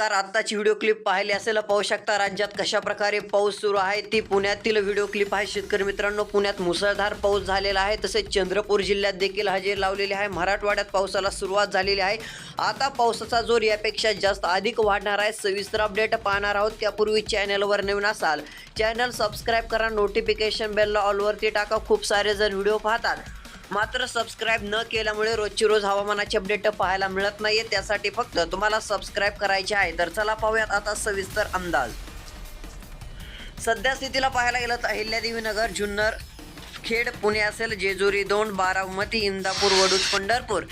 आत्ताची video clip पाहिली असेल पाहू शकता राज्यात कशा प्रकारे पाऊस सुरू आहे. ती पुण्यातील व्हिडिओ क्लिप आहे. शेतकरी मित्रांनो पुण्यात मुसळधार पाऊस झालेला आहे. तसेच चंद्रपूर जिल्ह्यात देखील हजेरी लावलेली आहे मराठवाड्यात पावसाला सुरुवात झालेली आहे. आता पावसाचा जोर यापेक्षा जास्त अधिक वाढणार आहे. सविस्तर अपडेट पाहणार आहोत. त्यापूर्वी चॅनलवर नवीन असाल चॅनल सबस्क्राईब करा. नोटिफिकेशन बेलला ऑलवरती टाका. खूप सारे जण व्हिडिओ पाहतात. मात्र सबस्क्राईब न केल्यामुळे रोजची रोज हवामानाचे अपडेट पाहायला मिळत नाहीये. त्यासाठी फक्त तुम्हाला सबस्क्राईब करायचे आहे. तर चला पाहूयात आता सविस्तर अंदाज. सध्या स्थितीला पाहायला गेलं तर अहिल्यादेवी नगर जुन्नर खेड पुणे असेल जेजुरी दोन बारामती इंदापूर वडूज पंढरपूर.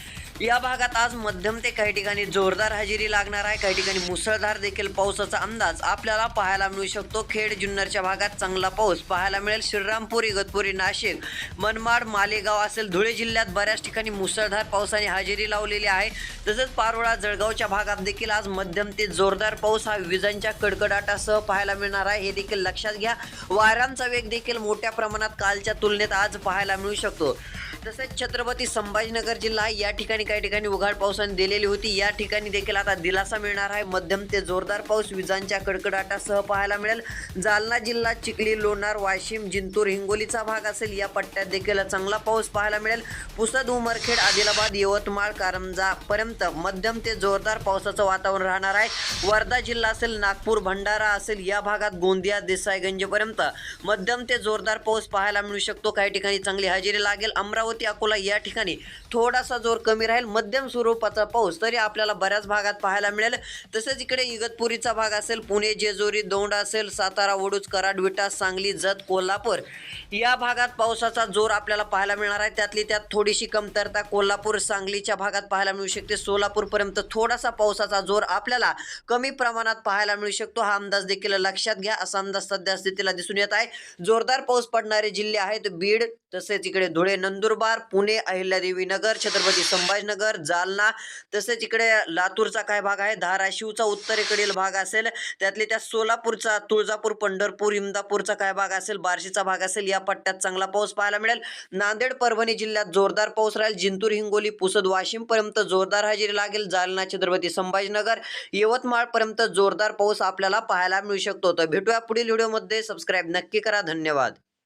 या भागात आज मध्यम ते काही ठिकाणी जोरदार हजेरी लागणार आहे. काही ठिकाणी मुसळधार देखील पावसाचा अंदाज आपल्याला पाहायला मिळू शकतो. खेड जुन्नरच्या भागात चांगला पाऊस पाहायला मिळेल. श्रीरामपूर इगतपुरी नाशिक मनमाड मालेगाव असेल धुळे जिल्ह्यात बऱ्याच ठिकाणी मुसळधार पावसाने हजेरी लावलेली आहे. तसंच पारोळा जळगावच्या भागात देखील आज मध्यम ते जोरदार पाऊस हा विजांच्या कडकडाटासह पाहायला मिळणार आहे. हे देखील लक्षात घ्या. वाऱ्यांचा वेग देखील मोठ्या प्रमाणात कालच्या तुलनेत आज पाहायला मिळू शकतो. तसेच छत्रपती संभाजीनगर जिल्हा या ठिकाणी काही ठिकाणी उघाड पावसाने दिलेली होती. या ठिकाणी देखील आता दिलासा मिळणार आहे. मध्यम ते जोरदार पाऊस विजांच्या कडकडाटासह पाहायला मिळेल. जालना जिल्हा चिखली लोणार वाशिम जिंतूर हिंगोलीचा भाग असेल या पट्ट्यात देखील चांगला पाऊस पाहायला मिळेल. पुसद उमरखेड आदिलाबाद यवतमाळ कारंजा पर्यंत मध्यम ते जोरदार पावसाचं वातावरण राहणार आहे. वर्धा जिल्हा असेल नागपूर भंडारा असेल या भागात गोंदिया देसाईगंजपर्यंत मध्यम ते जोरदार पाऊस पाहायला मिळू शकतो. काही ठिकाणी चांगली हजेरी लागेल. अमरावती अकोला या ठिकाणी थोडासा जोर कमी राहील. मध्यम स्वरूपाचा पाऊस तरी आपल्याला बऱ्याच भागात पाहायला मिळेल. तसेच इकडे इगतपुरीचा भाग असेल पुणे जेजुरी दौंड असेल सातारा वडूज कराड विटा सांगली जत कोल्हापूर या भागात पावसाचा जोर आपल्याला पाहायला मिळणार आहे. त्यातली त्यात थोडीशी कमतरता कोल्हापूर सांगलीच्या भागात पाहायला मिळू शकते. सोलापूरपर्यंत थोडासा पावसाचा जोर आपल्याला कमी प्रमाणात पाहायला मिळू शकतो. हा अंदाज देखील लक्षात घ्या. असा अंदाज सध्या स्थितीला दिसून येत आहे. जोरदार पाऊस पडणारे जिल्हे आहेत बीड तसेच इकडे धुळे नंदुरबार पुणे अहिल्यादेवी नगर छत्रपती संभाजीनगर जालना तसेच इकडे लातूरचा काय भाग आहे? धाराशिवचा उत्तरेकडील भाग असेल त्यातले त्या सोलापूरचा तुळजापूर पंढरपूर इमदापूरचा काय भाग असेल? बार्शीचा भाग असेल या पट्ट्यात चांगला पाऊस पाहायला मिळेल. नांदेड परभणी जिल्ह्यात जोरदार पाऊस राहील. जिंतूर हिंगोली पुसद वाशिमपर्यंत जोरदार हजेरी लागेल. जालना छत्रपती संभाजीनगर यवतमाळपर्यंत जोरदार पाऊस आपल्याला पाहायला मिळू शकतो. तर भेटूया पुढील व्हिडिओमध्ये. सबस्क्राईब नक्की करा. धन्यवाद.